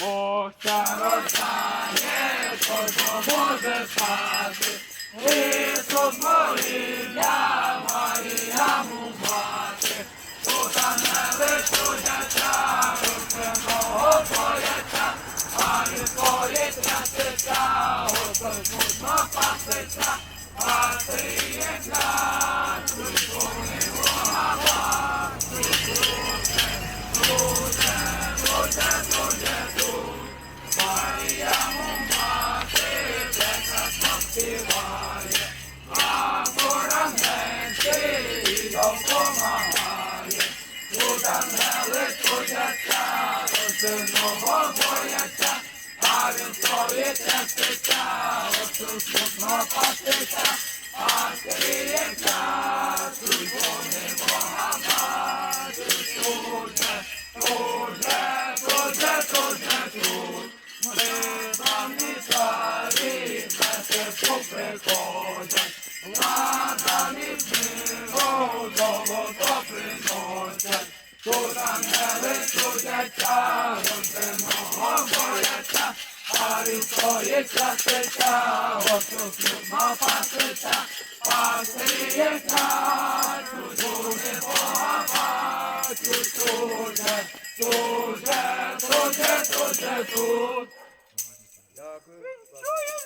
Богся рождає, кожного може спати. Ісус моління, Марія му мати. Тут ангели чудяться, ручного бояться, а від твої трясеться, Господь смутно паситься, а ти є князь, духовний Бога, Марія му мати, прекрасно співає, Тут розсильного бояться, а він трясеться, оцю смутно паститься, а скриється, приходять, Ладані книгу золото приносять, Тут ангели чудяться, родинного бояться, а від своїх трясеться, Господь смутно паситься, пастирі князь, Бога тут же, тут же, тут тут же, тут. Дякую. Чую